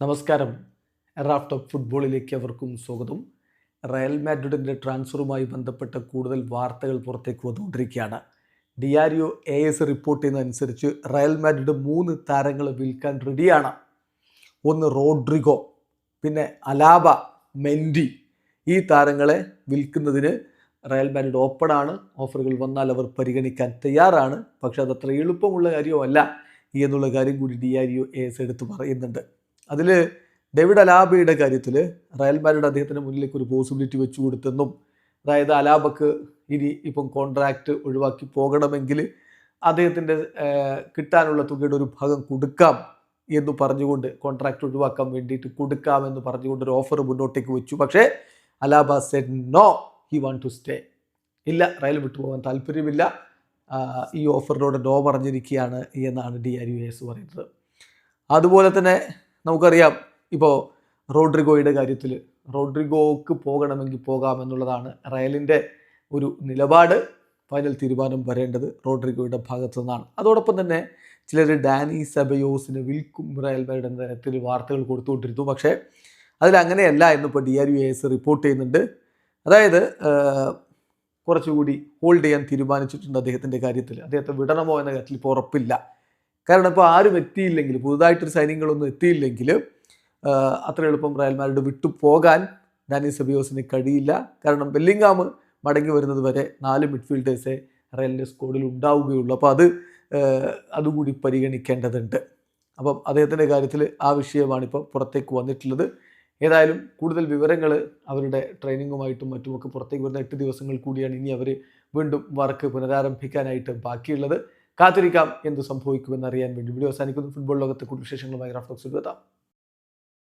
നമസ്കാരം. Raf top ഫുട്ബോളിലേക്ക് അവർക്കും സ്വാഗതം. റയൽ മാഡ്രിഡിന്റെ ട്രാൻസ്ഫറുമായി ബന്ധപ്പെട്ട കൂടുതൽ വാർത്തകൾ പുറത്തേക്ക് വന്നുകൊണ്ടിരിക്കുകയാണ്. ഡിയാരിയോ എ എസ് റിപ്പോർട്ട് ചെയ്യുന്നതനുസരിച്ച് റയൽ മാഡ്രിഡ് മൂന്ന് താരങ്ങൾ വിൽക്കാൻ റെഡിയാണ്. ഒന്ന് റോഡ്രിഗോ പിന്നെ അലാബ മെൻഡി. ഈ താരങ്ങളെ വിൽക്കുന്നതിന് റയൽ മാഡ്രിഡ് ഓപ്പണാണ് ഓഫറുകൾ വന്നാൽ അവർ പരിഗണിക്കാൻ തയ്യാറാണ്. പക്ഷേ അതത്ര എളുപ്പമുള്ള കാര്യമല്ല എന്നുള്ള കാര്യം കൂടി ഡിയാരിയോ എ എസ് എടുത്ത് പറയുന്നുണ്ട്. അതിൽ ഡേവിഡ് അലാബയുടെ കാര്യത്തിൽ റയൽ മാഡ്രിഡ് അദ്ദേഹത്തിന് മുന്നിലേക്ക് ഒരു പോസിബിലിറ്റി വെച്ചു കൊടുത്തെന്നും അതായത് അലാബക്ക് ഇനി ഇപ്പം കോൺട്രാക്റ്റ് ഒഴിവാക്കി പോകണമെങ്കിൽ അദ്ദേഹത്തിന്റെ കിട്ടാനുള്ള തുകയുടെ ഒരു ഭാഗം കൊടുക്കാം എന്ന് പറഞ്ഞുകൊണ്ട് കോൺട്രാക്റ്റ് ഒഴിവാക്കാൻ വേണ്ടിയിട്ട് കൊടുക്കാം എന്ന് പറഞ്ഞുകൊണ്ട് ഒരു ഓഫർ മുന്നോട്ടേക്ക് വെച്ചു. പക്ഷേ Alaba said no he want to stay ഇല്ല റയൽ വിട്ടുപോകാൻ താല്പര്യമില്ല. ആ, ഈ ഓഫറിനോട് നോ പറഞ്ഞിരിക്കുകയാണ് എന്നാണ് ഡി ആർ യു എസ് പറയുന്നത്. അതുപോലെ തന്നെ നമുക്കറിയാം ഇപ്പോൾ റോഡ്രിഗോയുടെ കാര്യത്തിൽ റോഡ്രിഗോക്ക് പോകണമെങ്കിൽ പോകാമെന്നുള്ളതാണ് റയലിന്റെ ഒരു നിലപാട്. ഫൈനൽ തീരുമാനം വരേണ്ടത് റോഡ്രിഗോയുടെ ഭാഗത്തു നിന്നാണ്. അതോടൊപ്പം തന്നെ ചിലർ ഡാനി സെബയോസിന് വിൽക്കും റയൽ എന്ന തരത്തിൽ വാർത്തകൾ കൊടുത്തുകൊണ്ടിരുന്നു. പക്ഷേ അതിലങ്ങനെയല്ല എന്നിപ്പോൾ D R U S report ചെയ്യുന്നുണ്ട്. അതായത് കുറച്ചുകൂടി ഹോൾഡ് ചെയ്യാൻ തീരുമാനിച്ചിട്ടുണ്ട് അദ്ദേഹത്തിന്റെ കാര്യത്തിൽ അദ്ദേഹത്തെ വിടണമോ എന്ന കാര്യത്തിൽ ഇപ്പോൾ ഉറപ്പില്ല. കാരണം ഇപ്പോൾ ആരും എത്തിയില്ലെങ്കിൽ പുതുതായിട്ടൊരു സൈന്യങ്ങളൊന്നും എത്തിയില്ലെങ്കിൽ അത്ര എളുപ്പം റയൽ മാഡ്രിഡ് വിട്ടു പോകാൻ ഡാനി സെബിയോസിന് കഴിയില്ല. കാരണം ബെല്ലിങ്ഹാം മടങ്ങി വരുന്നത് വരെ നാല് മിഡ്ഫീൽഡേഴ്സേ റയലിന്റെ സ്കോഡിൽ ഉണ്ടാവുകയുള്ളൂ. അപ്പോൾ അത് അതുകൂടി പരിഗണിക്കേണ്ടതുണ്ട്. അപ്പം അദ്ദേഹത്തിന്റെ കാര്യത്തിൽ ആ വിഷയമാണ് ഇപ്പോൾ പുറത്തേക്ക് വന്നിട്ടുള്ളത്. ഏതായാലും കൂടുതൽ വിവരങ്ങൾ അവരുടെ ട്രെയിനിങ്ങുമായിട്ടും മറ്റുമൊക്കെ പുറത്തേക്ക് വരുന്ന എട്ട് ദിവസങ്ങൾ കൂടിയാണ് ഇനി അവർ വീണ്ടും വർക്ക് പുനരാരംഭിക്കാനായിട്ട് ബാക്കിയുള്ളത്. കാത്തിരിക്കാം. എന്ത് സംഭവിക്കുമെന്ന് അറിയാൻ വേണ്ടി വീഡിയോ അവസാനിക്കുന്നു. ഫുട്ബോൾ ലോകത്തെ കൂടുതൽ വിശേഷങ്ങളുമായി റാഫ്റ്റോക്സ് എത്താം.